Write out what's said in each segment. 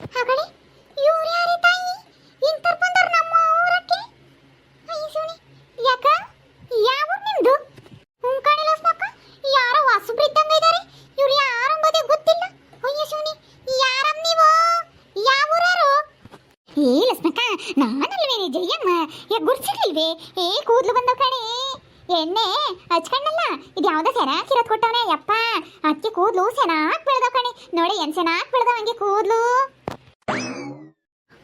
ಹಾಗಡೆ ಇವ್ರು ಯಾರೇ ತಾಯಿ? ಇಂತರ್ ಬಂದರ್ ನಮ್ಮ ಊರಕ್ಕೆ? ಅಯ್ಯ ಸೋನಿ, ಯಾಕ? ಯಾವ ನಿಮ್ದು? ಹ್ಞೂ ಕಾಣಿಲ್ಲ ಸ್ಮಕ್ಕ ಯಾರೋ ಹೊಸಬ್ರು ಇದ್ದಂಗ ಇದಾರೆ. ಇವ್ರು ಯಾರಂಬದೇ ಗೊತ್ತಿಲ್ಲ. ಅಯ್ಯ ಶಿವನಿ ಯಾರಮ್ ನೀವು? ಯಾವ ಊರಾರು ಏ ಲಸ್ನಕ್ಕ ನಾನಲ್ವೇನೆ ಜಯಮ್ಮ? ಯಾಕೆ ಗುರ್ಸಿರ್ಲಿಲ್ವೇ? ಏ ಕೂದ್ಲು ಬಂದವ ಕಣೆ. ಎಣ್ಣೆ ಹಚ್ಕಣ್ಣಲ್ಲ ಇದು ಯಾವ್ದೋ ಸೆನಾಕ್ ಇರೋದ್ ಕೊಟ್ಟವನೇ, ಯಪ್ಪ. ಅಕ್ಕಿ ಕೂದ್ಲು ಸೆನಾಕ್ ಬೆಳೆದವ ಕಣೆ. ನೋಡಿ ಏನ್ ಸೆನಾಕ್ ಬೆಳೆದವ ಹಂಗೆ ಕೂದ್ಲು.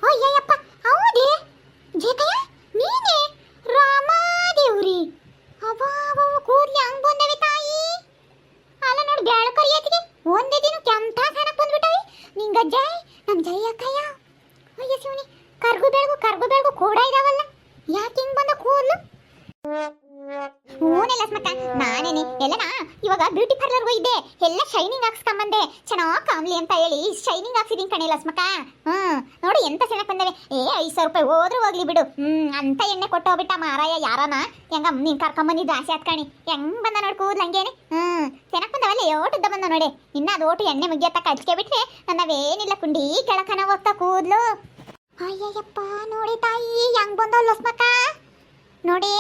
ಅಯ್ಯಯ್ಯಪ್ಪ ಹೌದೇ? ಜೇಕಯ್ಯ ನೀನೇ ರಾಮಾದೇವ್ರಿ ಅಬ್ಬಾ ಕೂದ್ಲಿ ಹಂಗ್ ಬಂದವೆ ತಾಯಿ ಅಲ್ಲ ನೋಡಿ ಬ್ಯಾಳ ಕರಿಯತ್ತಿಗೆ ಒಂದೇ ದಿನ ಕೆಂಪ ಕಾಣಕ್ ಬಂದ್ಬಿಟ್ಟವಿ ನಿಂಗ ಜೈ ನಮ್ ಜೈ ಅಕ್ಕಯ್ಯ ಅಯ್ಯ ಶಿವನಿ ಕರ್ಗು ಬೆಳಗು ಕರ್ಗು ಬೆಳಗು ಕೂಡ ಇದಾವಲ್ಲ ಯಾಕೆ ಹಿಂಗ್ ಬಂದ ಕೂದ್ಲು ಸ್ಮಕ್ಕ ನಾನೇನೆ ಎಲ್ಲನಾ? ಇವಾಗ ಬ್ಯೂಟಿ ಪಾರ್ಲರ್ ಹೋಗಿದ್ದೆ ಎಲ್ಲ ಶೈನಿಂಗ್ ಹಾಕ್ಸ್ಕೊಂಬಂದೆ ಚೆನ್ನಾಗ್ ಕಾಮ್ಲಿ ಅಂತ ಹೇಳಿ ಶೈನಿಂಗ್ ಹಾಕ್ಸಿದೀನಿ ಕಣೆ ಲಸ್ಮಕ್ಕ ಹ್ಮ್. ನೋಡಿ ಎಂತ ಚೆನ್ನಾಗ್ ಬಂದವೆ. ಏ, ಐದ್ ಸಾವಿರ ರೂಪಾಯಿ ಹೋದ್ರು ಹೋಗ್ಲಿ ಬಿಡು. ಹ್ಮ್, ಅಂತ ಎಣ್ಣೆ ಕೊಟ್ಟು ಹೋಗ್ಬಿಟ್ಟ ಮಾರಾಯ ಯಾರನ? ಹೆಂಗ ನೀನ್ ಕರ್ಕೊಂಬಂದಿದ್ದು ಆಸೆ ಆತ್ಕಣಿ ಹೆಂಗ್ ಬಂದ ನೋಡ್ ಕೂದ್ಲು ಹಂಗೇನೆ? ಹ್ಮ್. ಚೆನ್ನಾಗ್ ಬಂದವಲ್ಲ ಓಟುದ್ದ ಬಂದ ನೋಡಿ. ಇನ್ನ ಅದು ಓಟು ಎಣ್ಣೆ ಮುಗಿಯತ್ತ ಕಚ್ಕೆ ಬಿಟ್ರೆ ನನ್ನವೇನಿಲ್ಲ ಕುಂಡಿ ಕೆಳಕನ ಹೋಗ್ತಾ ಕೂದ್ಲು. ಅಯ್ಯಯ್ಯಪ್ಪ, ನೋಡಿ ತಾಯಿ, ಹೆಂಗ್ ಬಂದವ್ ಲಸ್ಮಕ್ಕ ನೋಡಿ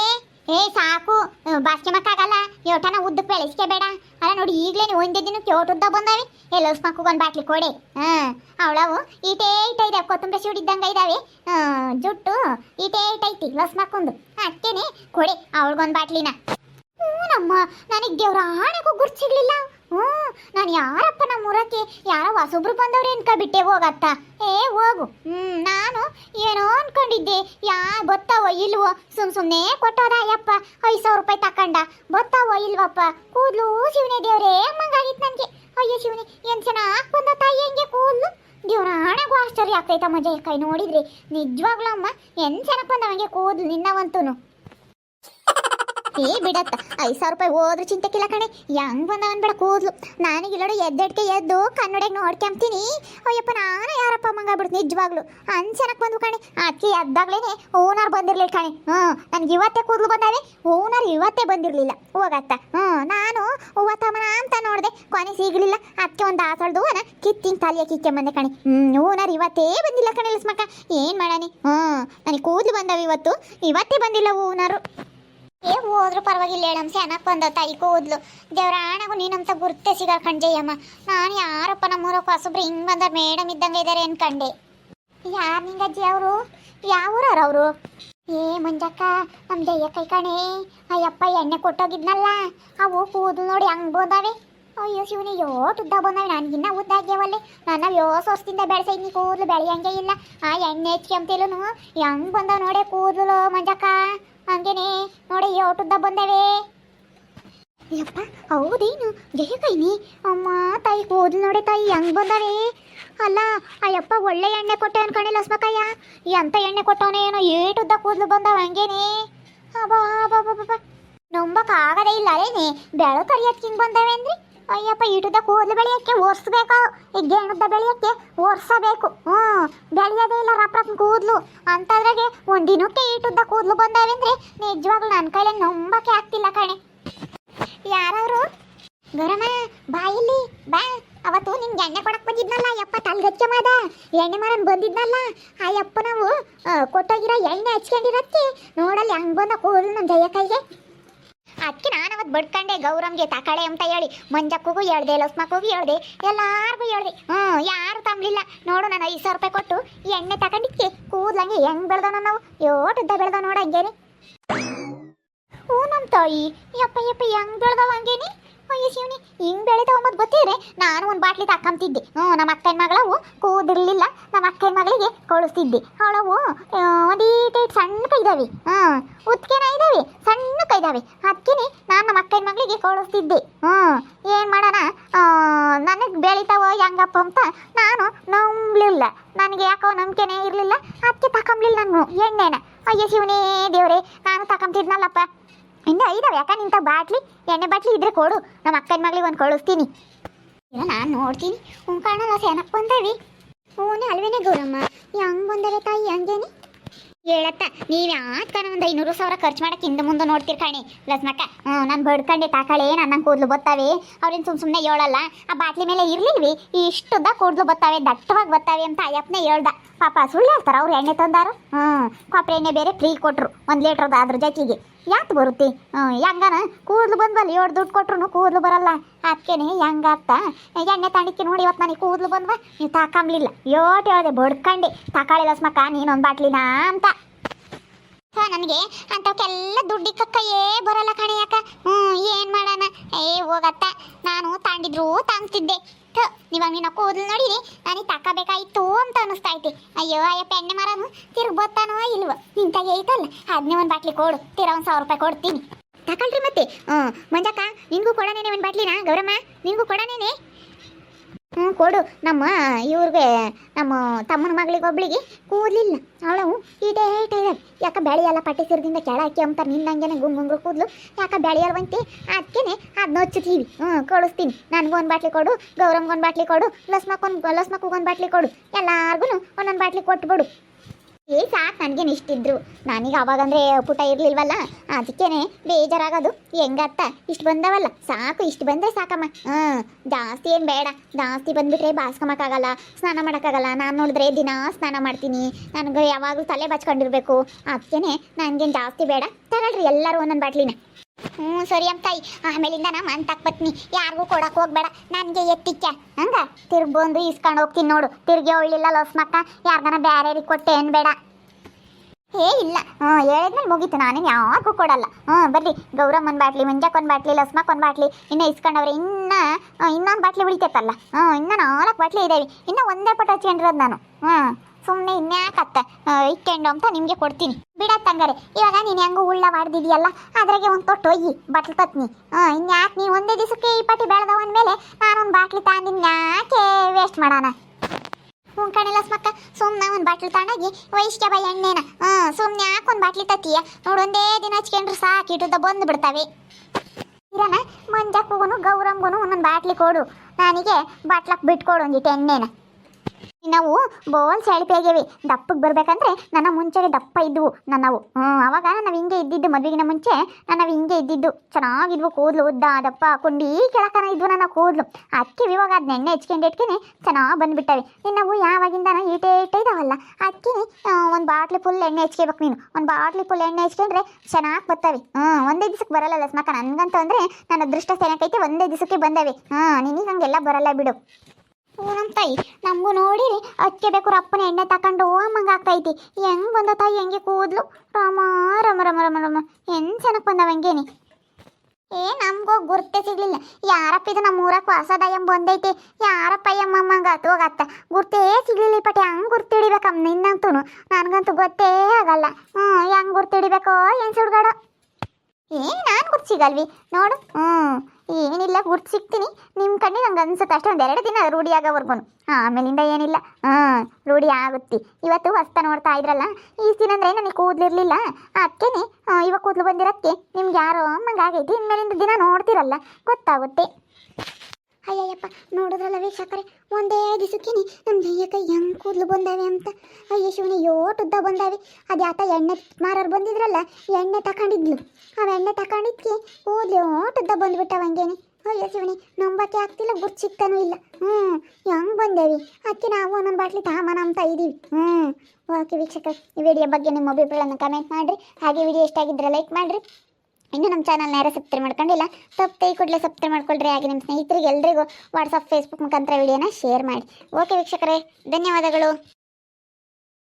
ಏ ಸಾಕು. ಬಾಸ್ಕೆ ಮಕ್ಕಾಗಲ್ಲ. ಯೋಟನ ಉದ್ದಕ್ಕೆ ಬೆಳೆಸ್ಕೆ ಬೇಡ. ಅಲ್ಲ ನೋಡಿ ಈಗಲೇ ಒಂದೇ ದಿನಕ್ಕೆ ಯೋಟುದ್ದ ಬಂದಾವೆ. ಎಲ್ಲ ಮಕ್ಕಗೊಂದು ಬಾಟ್ಲಿ ಕೊಡೆ. ಹಾಂ ಅವಳವು ಈಟೇ ಇಟ ಇದೆ ಕೊತ್ತಂಬರಿ ಸೂಡ್ ಇದ್ದಂಗೆ ಇದಾವೆ. ಆ, ಜುಟ್ಟು ಈಟೇ ಇಟ ಐತಿ ಲಸ್ ಮಕ್ಕೊಂದು ಅಷ್ಟೇನೆ ಕೊಡೆ ಅವಳಿಗೊಂದು ಬಾಟ್ಲಿನ. ಹ್ಞೂನಮ್ಮ ನನಗೆ ದೇವ್ರ ಆಣೆಗೂ ಗುರ್ತು ಸಿಗ್ಲಿಲ್ಲ. ಹ್ಞೂ ನಾನು ಯಾರಪ್ಪ ನಮ್ಮ ಊರಕ್ಕೆ ಯಾರೋ ಹೊಸೊಬ್ರು ಬಂದವ್ರೆ ಅನ್ಕೊಬಿಟ್ಟೆ ಹೋಗತ್ತ. ಏ, ಹೋಗು. ಹ್ಮ್, ನಾನು ಏನೋ ಅನ್ಕೊಂಡಿದ್ದೆ. ಯಾ ಗೊತ್ತಾವೋ ಇಲ್ವೋ? ಸುಮ್ ಸುಮ್ನೆ ಕೊಟ್ಟೋದ, ಯಪ್ಪ. ಐದು ಸಾವಿರ ರೂಪಾಯಿ ತಕೊಂಡ. ಗೊತ್ತಾವೋ ಇಲ್ವಪ್ಪ? ಕೂದ್ಲು ಶಿವನೇ ದೇವ್ರೇ ಮಂಗಾಗಿತ್ತು ನನಗೆ ಅಯ್ಯೋ ಶಿವನೇ, ಏನು ಚೆನ್ನಾಗಿ ಬಂದ ತಾಯಿ ಹೆಂಗೆ ಕೂದ್ಲು? ದೇವ್ರ ಹಣಗೂ ಆಶ್ಚರ್ಯ ಆಗ್ತೈತಮ್ಮ ಜಯ ಕೈ ನೋಡಿದ್ರಿ ನಿಜವಾಗ್ಲೂ ಅಮ್ಮ, ಏನು ಚೆನ್ನಾಗಿ ಬಂದವಂಗೆ ಕೂದ್ಲು ನಿನ್ನವಂತೂನು. ಏ, ಬಿಡತ್ತ. ಐದು ಸಾವಿರ ರೂಪಾಯಿ ಹೋದ್ರೆ ಚಿಂತೆಕಿಲ್ಲ ಕಣೆ. ಹೆಂಗ್ ಬಂದವನ್ ಬಿಡ ಕೂದ್ಲು. ನಾನಿಗಿಲ್ಲೋಡು ಎದ್ದೆಡ್ಕೆ ಎದ್ದು ಕನ್ನಡಿಗೆ ನೋಡ್ಕೊಂತೀನಿ ಅಯ್ಯಪ್ಪ, ನಾನು ಯಾರಪ್ಪ ಮಂಗ ಬಿಡ್ತು ನಿಜವಾಗ್ಲು. ಚೆನ್ನಾಗಿ ಬಂದು ಕಣೆ. ಅದಕ್ಕೆ ಎದ್ದಾಗ್ಲೇನೆ ಓನರ್ ಬಂದಿರ್ಲಿಲ್ಲ ಕಣೆ. ಹ್ಞೂ ನನಗೆ ಇವತ್ತೇ ಕೂದ್ಲು ಬಂದಾವೆ. ಓನರ್ ಇವತ್ತೇ ಬಂದಿರಲಿಲ್ಲ. ಹೋಗತ್ತ. ಹ್ಞೂ ನಾನು ಹೂವತ್ತಮ್ಮನ ಅಂತ ನೋಡಿದೆ. ಕೊನೆ ಸಿಗ್ಲಿಲ್ಲ. ಅದಕ್ಕೆ ಒಂದು ಆಸಳ್ದು ಅನ ಕಿತ್ತಿಂಗ್ ತಲೆಯ ಕಿಕ್ಕೆ ಬಂದೆ ಕಣೆ. ಹ್ಞೂ ಓನರ್ ಇವತ್ತೇ ಬಂದಿಲ್ಲ ಕಣೆ ಲಸ್ಮಕ್ಕ ಏನು ಮಾಡಾನಿ ಹ್ಞೂ ನನಗೆ ಕೂದ್ಲು ಬಂದಾವೆ ಇವತ್ತು. ಇವತ್ತೇ ಬಂದಿಲ್ಲ ಓನರು. ಏ ಹೋದ್ರು ಪರವಾಗಿಲ್ಲ ಹೇಳಮ್ಮ ಚೆನ್ನಾಗಿ ಬಂದ ತಾಯಿ ಕೂದ್ಲು ದೇವ್ರ ಆಣಗು ನೀನಂತ ಗುರ್ತೆ ಸಿಗ ಕಣ್ಜಯ್ಯಮ್ಮ ನಾನು ಯಾರಪ್ಪ ನಮ್ಮೂರಕ್ಕೆ ಹೊಸಬ್ರು ಹಿಂಗ್ ಬಂದ ಮೇಡಮ್ ಇದ್ದಂಗೆ ಇದ್ದಾರೆ ಅನ್ಕಂಡೆ ಯಾರು ನಿಂಗಜ್ಜಿ ಅವರು? ಯಾವ ಊರವ್ರು ಅವರು? ಏ ಮಂಜಕ್ಕ ನಮ್ಮ ಜಯ್ಯ ಕೈ ಕಣೆ. ಅಯ್ಯಪ್ಪ, ಎಣ್ಣೆ ಕೊಟ್ಟೋಗಿದ್ನಲ್ಲ. ಅವು ಕೂದಲು ನೋಡಿ ಹಂಗ್ ಬೋದಾವೆ. ಅಯ್ಯೋ ಶಿವನಿ ಯೋಟ್ ಉದ್ದ ಬಂದಾವೆ. ನನಗಿನ್ನ ಉದ್ದ ಆಗ್ಯಾವಲ್ಲಿ. ನನ್ನ ಯೋಸ್ ವರ್ಷದಿಂದ ಬೆಳೆಸೈನಿ ಕೂದಲು ಬೆಳೆಯಂಗೆ ಇಲ್ಲ. ಆ ಎಣ್ಣೆ ಹಚ್ಕೊಂತಿಲ್ಲನು ಹೆಂಗ್ ಬಂದಾವ ನೋಡೆ ಕೂದಲು ಮಂಜಕ್ಕ. ಹಂಗೇನೆ ನೋಡಿ ಯೋಟುದ್ದ ಬಂದೇವೆ. ಯಪ್ಪ, ಹೌದೇನು? ಜಯಕೈನಿ ಅಮ್ಮ, ತಾಯಿ ಕೂದಲು ನೋಡಿ ತಾಯಿ ಹೆಂಗ್ ಬಂದವೆ? ಅಲ್ಲ, ಅಯ್ಯಪ್ಪ ಒಳ್ಳೆ ಎಣ್ಣೆ ಕೊಟ್ಟೆ ಅನ್ಕೊಂಡಿಲ್ಲ ಅಸ್ಮಕಯ್ಯ ಎಂತ ಎಣ್ಣೆ ಕೊಟ್ಟವನೇ ಏನೋ ಏಟುದ್ದ ಕೂದಲು ಬಂದವ ಹಂಗೇನೆ. ಅಬ್ಬಾ ಅಬ್ಬಾ ನಂಬಕ್ ಆಗದೇ ಇಲ್ಲ ರೇನೆ ಬೆಳ ಕರಿಯಕ್ಕೆ ಹಿಂಗ್ ಬಂದವೆ ಅಂದ್ರಿ? ಅಯ್ಯಪ್ಪ ಇಟ್ಟದ ಕೂದಲು ಬೆಳೆಯಕ್ಕೆ ಒರ್ಸ್ಬೇಕು ಈ ಗೆಣದ ಬೆಳೆಯಕ್ಕೆ ಓರ್ಸಬೇಕು. ಹ್ಞೂ ಬೆಳೆಯೋದೇ ಇಲ್ಲ ರಪ್ಪ ಕೂದಲು. ಅಂತದ್ರಾಗೆ ಒಂದಿನಕ್ಕೆ ಇಟುದ್ದ ಕೂದಲು ಬಂದಾವೆಂದ್ರೆ ನಿಜವಾಗ್ಲೂ ನನ್ನ ಕೈಲಿ ನಂಬಕ್ಕೆ ಆಗ್ತಿಲ್ಲ ಕಣೆ. ಯಾರವರು ಗರಮ ಬಾಯಿಲಿ ಬಾ, ಅವತ್ತು ನಿಮ್ಗೆ ಎಣ್ಣೆ ಕೊಡಕ್ ಬಂದಿದ್ನಲ್ಲ ಯಪ್ಪ ತಲ್ಗಚ್ಚ ಮಾದ. ಎಣ್ಣೆ ಮರನ್ ಬಂದಿದ್ನಲ್ಲ. ಆ ಯಪ್ಪ ನಾವು ಕೊಟ್ಟೋಗಿರೋ ಎಣ್ಣೆ ಹಚ್ಕೊಂಡಿರತ್ತೆ ನೋಡಲ್ಲಿ ಹಂಗ್ ಬಂದ ಕೂದಲು ನಮ್ಮ ಜಯ ಕೈಗೆ. ಅದಕ್ಕೆ ನಾನು ಅವತ್ತು ಬಡ್ಕಂಡೆ, ಗೌರಮ್ಗೆ ತಕಳೆ ಅಂತ ಹೇಳಿ ಮಂಜಕ್ಕೂ ಹೇಳ್ದೆ ಲಸ್ಮಕ್ಕಗೂ ಹೇಳ್ದೆ, ಎಲ್ಲಾರ್ಗೂ ಹೇಳ್ದೆ. ಹ್ಞೂ ಯಾರು ತಂಬ್ಲಿಲ್ಲ. ನೋಡು ನಾನು ಐದು ಸಾವಿರ ರೂಪಾಯಿ ಕೊಟ್ಟು ಎಣ್ಣೆ ತಗೊಂಡಿದ್ಕೆ, ಕೂದ್ಲಂಗೆ ಹೆಂಗ್ ಬೆಳ್ದವ ನಾವು. ಯೋಟುದ್ದ ಬೆಳ್ದವ ನೋಡಿ ಹಂಗೇನೆ. ಹ್ಞೂ ನಮ್ಮ ತಾಯಿ, ಯಪ್ಪ ಯಪ್ಪ, ಹೆಂಗ್ ಬೆಳ್ದವ ಹಂಗೇನಿ? ಅಯ್ಯೋ ಶಿವನಿ, ಹಿಂಗ್ ಬೆಳೆದವ ಮತ್ತೆ ಗೊತ್ತಿದ್ರೆ ನಾನು ಒಂದು ಬಾಟ್ಲಿ ತಕ್ಕಂತಿದ್ದೆ ಹ್ಞೂ ನಮ್ಮ ಅಕ್ಕನ ಮಗಳವು ಕೂದಿರ್ಲಿಲ್ಲ ಅಕ್ಕನ ಮಗಳಿಗೆ? ಕಳಿಸ್ತಿದ್ದೆ ಅವಳವು ಒಂದೀಟ ಸಣ್ಣ ಕೈದಾವೆ ಹಾಂ ಉತ್ಕೆನ ಇದಾವೆ ಸಣ್ಣ ಕೈದಾವೆ ಅದಕ್ಕೆ ನಾನು ನಮ್ಮ ಅಕ್ಕನ ಮಗಳಿಗೆ ಕಳಿಸ್ತಿದ್ದೆ ಹ್ಞೂ ಏನು ಮಾಡೋಣ? ನನಗೆ ಬೆಳಿತಾವೋ ಹೆಂಗಪ್ಪ ಅಂತ ನಾನು ನಂಬಲಿಲ್ಲ. ನನಗೆ ಯಾಕೋ ನಂಬಿಕೆನೇ ಇರಲಿಲ್ಲ. ಅದಕ್ಕೆ ತಕೊಂಬ್ಲಿಲ್ಲ ನಾನು ಎಣ್ಣೆನ. ಅಯ್ಯ ಶಿವನೇ ದೇವ್ರೆ, ನಾನು ತಕೊಂತಿದ್ನಲ್ಲಪ್ಪ ಇನ್ನು ಐದಾವೆ ಯಾಕ ನಿಂತ ಬಾಟ್ಲಿ? ಎಣ್ಣೆ ಬಾಟ್ಲಿ ಇದ್ರೆ ಕೊಡು. ನಮ್ಮ ಅಕ್ಕನ ಮಗಳಿಗೆ ಒಂದು ಕಳಿಸ್ತೀನಿ. ಇಲ್ಲ ನಾನು ನೋಡ್ತೀನಿ. ಹ್ಞೂ ಕಾಣಲ್ಲ ಸೆನಪ್ ಹ್ಞೂ ಅಲ್ವೇನೆ ಗೌರಮ್ಮ ಹೆಂಗ್ ಬಂದವೆ ತಾಯಿ ಹಂಗೇನಿ? ಹೇಳತ್ತ, ನೀವು ಯಾತ್ಕನ ಒಂದು ಐನೂರು ಸಾವಿರ ಖರ್ಚು ಮಾಡಕ್ಕೆ ಹಿಂದೆ ಮುಂದೆ ನೋಡ್ತೀರಿ ಕಣಿ? ಲಸ್ಮಕ್ಕ ಹ್ಞೂ ನಾನು ಬಡ್ಕಂಡೆ ತಾಕಳೆ ನನ್ನ ಕೂದಲು ಬತ್ತಾವೆ. ಅವ್ರೇನು ಸುಮ್ ಸುಮ್ಮನೆ ಹೇಳಲ್ಲ? ಆ ಬಾಟ್ಲಿ ಮೇಲೆ ಇರ್ಲಿಲ್ವಿ? ಇಷ್ಟುದ್ದ ಕೂದಲು ಬತ್ತಾವೆ, ದಟ್ಟವಾಗಿ ಬತ್ತಾವೆ ಅಂತ ಅಯ್ಯಪ್ಪನೇ ಹೇಳ್ದ. ಪಾಪ ಸುಳ್ಳು ಹೇಳ್ತಾರ, ಅವ್ರು ಎಣ್ಣೆ ತಂದಾರ? ಹ್ಞೂ ಕೊಬ್ಬರಿ ಎಣ್ಣೆ ಬೇರೆ ಫ್ರೀ ಕೊಟ್ರು, ಒಂದು ಲೀಟ್ರದ ಅದ್ರ ಜೊತೆಗೆ ಯಾತ್ ಬರುತ್ತೆ? ಹ್ಞೂ, ಹೆಂಗನ? ಕೂದಲು ಬಂದ್ವಲ್ಲ, ಏಳು ದುಡ್ಡು ಕೊಟ್ರು ಕೂದಲು ಬರಲ್ಲ. ಅದಕ್ಕೇನೆ ಹೆಂಗಾತ ಎಣ್ಣೆ ತಾಣಿಕೆ ನೋಡಿ ಇವತ್ತು ನನಗೆ ಕೂದಲು ಬಂದ್ವ ನೀವು ತಾಕಂಬ್ಲಿಲ್ಲ. ಯೋಟ್ ಹೇಳಿದೆ ಬಡ್ಕಂಡೆ. ಲಸ್ಮಕ್ಕ, ನೀನೊಂದು ಬಾಟ್ಲಿನಾ ಅಂತ. ನನಗೆ ಅಂಥವಕ್ಕೆಲ್ಲ ದುಡ್ಡಿಕ್ಕಯ್ಯೇ ಬರಲ್ಲ ಕಣೆ ಯಾಕ? ಹ್ಞೂ, ಏನು ಮಾಡೋಣ? ಏ, ಹೋಗತ್ತ. ನಾನು ತಾಂಡಿದ್ರು ತಾಂಗ್ತಿದ್ದೆ ಥ ನೀವಾಗ ನಿನ್ನ ಕೂದಲು ನೋಡಿರಿ, ನನಗೆ ತಕ್ಕಬೇಕಾಯ್ತು ಅಂತ ಅನಿಸ್ತಾ ಐತಿ. ಅಯ್ಯೋ ಅಯ್ಯಪ್ಪ ಎಣ್ಣೆ ಮರನು, ತಿರುಗ್ಬೋತಾನೋ ಇಲ್ವ? ನಿಂತಾಗೆ ಐತಲ್ಲ. ಅದನ್ನೇ ಒಂದು ಬಾಟ್ಲಿ ಕೊಡು. ತೀರ ಒಂದು ಸಾವಿರ ರೂಪಾಯಿ ಕೊಡ್ತೀನಿ. ತಗೊಳ್ರಿ ಮತ್ತೆ. ಹ್ಞೂ ಮಂಜಕ್ಕ, ನಿನಗೂ ಕೊಡನೇನೆ ಒಂದು ಬಾಟ್ಲಿನ, ಗೌರಮ್ಮ? ನಿನಗೂ ಕೊಡನೇನೆ? ಕೊಡು. ನಮ್ಮ ಇವ್ರಿಗೆ, ನಮ್ಮ ತಮ್ಮನ ಮಗಳಿಗೆ ಒಬ್ಳಿಗೆ ಕೂದಲಿಲ್ಲ. ಅವಳು ಇದೇ ಯಾಕ ಯಾಕೆ ಬೆಳೆಯಲ್ಲ ಪಟ್ಟಿ ಸಿರದಿಂದ ಕೆಳ ಹಾಕಿ ಅಂತಾರೆ ನಿನ್ನಂಗೆನೆ ಗುಂಗುಂಗ್ರು ಕೂದಲು. ಯಾಕೆ ಬೆಳೆಯಲ್ವಂತೆ ಅದಕ್ಕೇನೆ ಅದನ್ನ ಹಚ್ಚುತ್ತೀವಿ ಹ್ಞೂ ಕೊಡಿಸ್ತೀನಿ. ನನಗೂ ಒಂದು ಬಾಟ್ಲಿ ಕೊಡು. ಗೌರಮ್ಗೆ ಒಂದು ಬಾಟ್ಲಿ ಕೊಡು. ಲಸ್ಮಕ್ಕೊಂದು ಒಂದು ಬಾಟ್ಲಿ ಕೊಡು. ಎಲ್ಲಾರ್ಗು ಒಂದೊಂದು ಬಾಟ್ಲಿ ಕೊಟ್ಬಿಡು. ಏ ಸಾಕು, ನನಗೇನು ಇಷ್ಟಿದ್ರು. ನನಗೆ ಅವಾಗಂದ್ರೆ ಪುಟ ಇರ್ಲಿಲ್ವಲ್ಲ? ಅದಕ್ಕೇನೆ ಬೇಜಾರಾಗೋದು. ಹೆಂಗತ್ತ? ಇಷ್ಟು ಬಂದವಲ್ಲ, ಸಾಕು, ಇಷ್ಟು ಬಂದರೆ ಸಾಕಮ್ಮ. ಹ್ಞೂ ಜಾಸ್ತಿ ಏನು ಬೇಡ. ಜಾಸ್ತಿ ಬಂದುಬಿಟ್ರೆ ಬಾಸ್ಕೊಂಬಕ್ಕಾಗಲ್ಲ ಸ್ನಾನ ಮಾಡೋಕ್ಕಾಗಲ್ಲ. ನಾನು ನೋಡಿದ್ರೆ ದಿನ ಸ್ನಾನ ಮಾಡ್ತೀನಿ. ನನಗೆ ಯಾವಾಗಲೂ ತಲೆ ಬಚ್ಕೊಂಡಿರ್ಬೇಕು. ಅದಕ್ಕೇನೆ ನನಗೇನು ಜಾಸ್ತಿ ಬೇಡ. ತಗೊಳ್ರಿ ಎಲ್ಲರೂ ಒಂದೊಂದು ಬಾಟ್ಲಿನ. ಹ್ಞೂ, ಸರಿ ಅಂತ ತಾಯಿ. ಆಮೇಲಿಂದ ನಾ ಮನ್ ಬತ್ನಿ. ಯಾರಿಗೂ ಕೊಡಕ್ಕೆ ಹೋಗ್ಬೇಡ. ನನಗೆ ಎತ್ತಿಚ್ಚ ಹಂಗ? ತಿರ್ಗಿ ಬಂದು ಇಸ್ಕೊಂಡು ಹೋಗ್ತೀನಿ ನೋಡು. ತಿರ್ಗಿ ಅವಳಿಲ್ಲ ಲಸ್ಮಕ್ಕ ಯಾರ್ಗನ ಬೇರೆಯವ್ರಿಗೆ ಕೊಟ್ಟೆ ಏನು ಬೇಡ. ಏ ಇಲ್ಲ. ಹ್ಞೂ, ಹೇಳಿದ್ಮೇಲೆ ಮುಗೀತು. ನಾನೇನು ಯಾರಿಗೂ ಕೊಡಲ್ಲ. ಹ್ಞೂ, ಬರ್ರಿ. ಗೌರಮ್ಮ ಒಂದು ಬಾಟ್ಲಿ ಮುಂಜಾಕ್ ಒಂದು ಬಾಟ್ಲಿ ಲಸ್ಮಕ್ ಒಂದು ಬಾಟ್ಲಿ, ಇನ್ನು ಇಸ್ಕೊಂಡವ್ರೆ ಇನ್ನ ಇನ್ನೊಂದು ಬಾಟ್ಲಿ ಉಳಿತೈತಲ್ಲ. ಹ್ಞೂ, ಇನ್ನೂ ನಾಲ್ಕು ಬಾಟ್ಲಿ ಇದ್ದಾವೆ ಇನ್ನೂ ಒಂದೇ ಪಟ ಹಚ್ಕೊಂಡಿರೋದು ನಾನು. ಹ್ಞೂ. ಸುಮ್ಮನೆ ಇನ್ಯಾಕತ್ತ ಇಟ್ಕೊಂಡು ಅಂತ ನಿಮಗೆ ಕೊಡ್ತೀನಿ. ಬಿಡತ್ತಂಗಾರೆ ಇವಾಗ ನೀನು ಹೆಂಗು ಉಳ್ಳ ಮಾಡ್ದಿದ್ಯಲ್ಲ, ಅದ್ರಾಗೆ ಒಂದು ತೊಟ್ಟು ಒಯ್ಯಿ, ಬಟ್ಲು ತತ್ನಿ ಇನ್ಯಾಕೆ ನೀ ಒಂದೇ ದಿವಸಕ್ಕೆ ಈ ಪಟ್ಟಿ ಬೆಳೆದವ ಅಂದಮೇಲೆ ನಾನೊಂದು ಬಾಟ್ಲಿ ತಗೊಂಡಿನಿ ಯಾಕೆ ವೇಸ್ಟ್ ಮಾಡೋಣ? ಹ್ಞೂ ಕಣಿಲ್ಲ ಸ್ಮಕ್ಕ ಸುಮ್ಮನೆ ಒಂದು ಬಾಟ್ಲಿ ತಗೊಂಡೋಗಿ ವೈಶ್ಯ ಬೈ ಎಣ್ಣೆನ. ಹಾಂ ಸುಮ್ಮನೆ ಯಾಕೆ ಒಂದು ಬಾಟ್ಲಿ ತತ್ತೀಯ? ನೋಡು ಒಂದೇ ದಿನ ಹಚ್ಕೊಂಡ್ರೆ ಸಾಕು ಇಟ್ಟದ ಬಂದು ಬಿಡ್ತಾವೆ. ಇರೋಣ ಮಂಜಕ್ಕೂನು ಗೌರಮ್ಗೂ ಒಂದೊಂದು ಬಾಟ್ಲಿ ಕೊಡು. ನನಗೆ ಬಾಟ್ಲಕ್ಕೆ ಬಿಟ್ಕೊಡು ಒಂದಿಟ್ಟು ಎಣ್ಣೆನ. ನಾವು ಬೋಲ್ ಸೆಳಪಿ ದಪ್ಪಕ್ಕೆ ಬರ್ಬೇಕಂದ್ರೆ ನನ್ನ ಮುಂಚೆಗೆ ದಪ್ಪ ಇದ್ವು ನನ್ನವು ಹ್ಞೂ ಅವಾಗ ನಾವು ಹಿಂಗೆ ಇದ್ದಿದ್ದು ಮದುವೆಗಿನ ಮುಂಚೆ ನಾವು ಹಿಂಗೆ ಇದ್ದಿದ್ದು. ಚೆನ್ನಾಗಿದ್ವು ಕೂದಲು, ಉದ್ದ, ದಪ್ಪ, ಕುಂಡಿ, ಕೆಳಕನ ಇದ್ವು ನನ್ನ ಕೂದಲು. ಅಕ್ಕಿ ಇವಾಗ ಅದು ಎಣ್ಣೆ ಹೆಚ್ಕೊಂಡು ಇಟ್ಕೊಂಡು ಚೆನ್ನಾಗಿ ಬಂದ್ಬಿಟ್ಟವೆ. ನಾವು ಯಾವಾಗಿಂದ ಈಟೆ ಇದಾವಲ್ಲ ಅದಕ್ಕೆ ಒಂದು ಬಾಟ್ಲಿ ಫುಲ್ ಎಣ್ಣೆ ಹಚ್ಕೋಬೇಕು ನೀನು. ಒಂದು ಬಾಟ್ಲಿ ಫುಲ್ ಎಣ್ಣೆ ಹೆಚ್ಕೊಂಡ್ರೆ ಚೆನ್ನಾಗಿ ಬರ್ತವೆ ಹ್ಞೂ ಒಂದೇ ದಿವಸಕ್ಕೆ ಬರಲ್ಲ ಸ್ಮಕ ನನಗಂತೂ ಅಂದರೆ ನನ್ನ ಅದೃಷ್ಟ ಸೇನಕೈತೆ ಒಂದೇ ದಿವಸಕ್ಕೆ ಬಂದವೆ. ಹಾಂ ನಿನಗೆ ಹಂಗೆಲ್ಲ ಬರಲ್ಲ ಬಿಡು. ನಮ್ಮ ತಾಯಿ, ನಮಗೂ ನೋಡಿರಿ ಅದಕ್ಕೆ ಬೇಕು ಅಪ್ಪನ ಎಣ್ಣೆ ತಕೊಂಡು ಅಮ್ಮಂಗೆ ಆಗ್ತೈತಿ. ಹೆಂಗೆ ಬಂದ ತಾಯಿ, ಹೆಂಗೆ ಕೂದಲು? ರಾಮ, ರಮ ರಮ ರಮ ರಮ. ಹೆಂಗೆ ಚೆನ್ನಾಗಿ ಬಂದವ ಹಂಗೇನಿ ಏ, ನಮಗೂ ಗುರ್ತೇ ಸಿಗ್ಲಿಲ್ಲ. ಯಾರಪ್ಪ ಇದು ನಮ್ಮ ಊರಕ್ಕೆ ಹೊಸದಯ್ಯಂ ಬಂದೈತಿ? ಯಾರಪ್ಪ ಅಮ್ಮಮ್ಮಂಗ ಅದು ಹೋಗತ್ತ ಗುರ್ತೇ ಸಿಗ್ಲಿಲ್ಲ ಪಟ್ಟಿ, ಹಂಗೆ ಗುರ್ತಿಡಿಬೇಕಮ್ಮ ನಿನ್ನಂತೂ ನನಗಂತೂ ಗೊತ್ತೇ ಆಗಲ್ಲ. ಹ್ಞೂ, ಹೆಂಗೆ ಗುರ್ತಿಡಿಬೇಕೋ ಏನು ಸುಡ್ಗಾಡ? ಏ ನಾನು ಗುರ್ತು ಸಿಗಲ್ವಿ ನೋಡು. ಹ್ಞೂ ಏನಿಲ್ಲ, ಗುರ್ತು ಸಿಗ್ತೀನಿ. ನಿಮ್ಮ ಕಣ್ಣಿಗೆ ನಂಗೆ ಅನ್ಸುತ್ತೆ ಅಷ್ಟೇ, ಒಂದು ಎರಡು ದಿನ ರೂಢಿ ಆಗೋವರೆಗೂ ಆಮೇಲಿಂದ ಏನಿಲ್ಲ. ಹಾಂ, ರೂಢಿ ಆಗುತ್ತೆ. ಇವತ್ತು ಹೊಸ್ತ ನೋಡ್ತಾ ಇದ್ರಲ್ಲ, ಈ ದಿನ ಅಂದರೆ ನನಗೆ ಕೂದಲಿರ್ಲಿಲ್ಲ. ಅದಕ್ಕೇನೆ ಇವಾಗ ಕೂದಲು ಬಂದಿರೋಕ್ಕೆ ನಿಮ್ಗೆ ಯಾರೋ ಆಗೈತಿ. ಇನ್ಮೇಲಿಂದ ದಿನ ನೋಡ್ತಿರಲ್ಲ, ಗೊತ್ತಾಗುತ್ತೆ. ಅಯ್ಯಯ್ಯಪ್ಪ, ನೋಡಿದ್ರಲ್ಲ ವೀಕ್ಷಕರೇ, ಒಂದೇ ದಿವಸಕ್ಕೇನೆ ನಮ್ಮ ದೆಯ್ಯಕ್ಕೆ ಹೆಂಗೆ ಕೂದಲು ಬಂದಾವೆ ಅಂತ. ಅಯ್ಯ ಶಿವನಿ ಯೋಟ್ ಉದ್ದ ಬಂದಾವೆ. ಅದು ಯಾತ ಎಣ್ಣೆ ಮಾರೋರು ಬಂದಿದ್ರಲ್ಲ, ಎಣ್ಣೆ ತಗೊಂಡಿದ್ಲು ಅವ ಎಣ್ಣೆ ತಗೊಂಡಿದ್ಕೆ ಕೂದಲು ಉದ್ದ ಬಂದ್ಬಿಟ್ಟ ಹಂಗೇನೆ. ಅಯ್ಯ ಶಿವನಿ, ನಂಬಕ್ಕೆ ಆಗ್ತಿಲ್ಲ ಗುರ್ತು ಸಿಗ್ತಾನೂ ಇಲ್ಲ. ಹ್ಞೂ ಹೆಂಗ್ ಬಂದೇವಿ? ಅದಕ್ಕೆ ನಾವು ಒಂದೊಂದು ಬಾಟ್ಲಿ ತಾಮನ ಅಂತ ಇದ್ದೀವಿ ಹ್ಞೂ ಓಕೆ ವೀಕ್ಷಕ ಈ ವಿಡಿಯೋ ಬಗ್ಗೆ ನಿಮ್ಮ ಅಭಿಪ್ರಾಯನ ಕಮೆಂಟ್ ಮಾಡಿರಿ. ಹಾಗೆ ವಿಡಿಯೋ ಇಷ್ಟ ಆಗಿದ್ರೆ ಲೈಕ್ ಮಾಡಿರಿ. ಇನ್ನು ನಮ್ಮ ಚಾನಲ್ ನೇರ ಸಬ್ಸ್ಕ್ರೈಬ್ ಮಾಡ್ಕೊಂಡಿಲ್ಲ ತಪ್ಪು ಕೂಡಲೇ ಸಬ್ಸ್ಕ್ರೈಬ್ ಮಾಡ್ಕೊಳ್ರಿ. ಹಾಗೆ ನಿಮ್ಮ ಸ್ನೇಹಿತರಿಗೆ, ಎಲ್ರಿಗೂ ವಾಟ್ಸಪ್ ಫೇಸ್ಬುಕ್ ಮುಖಾಂತರ ವಿಡಿಯೋನ ಶೇರ್ ಮಾಡಿ. ಓಕೆ ವೀಕ್ಷಕರೇ, ಧನ್ಯವಾದಗಳು.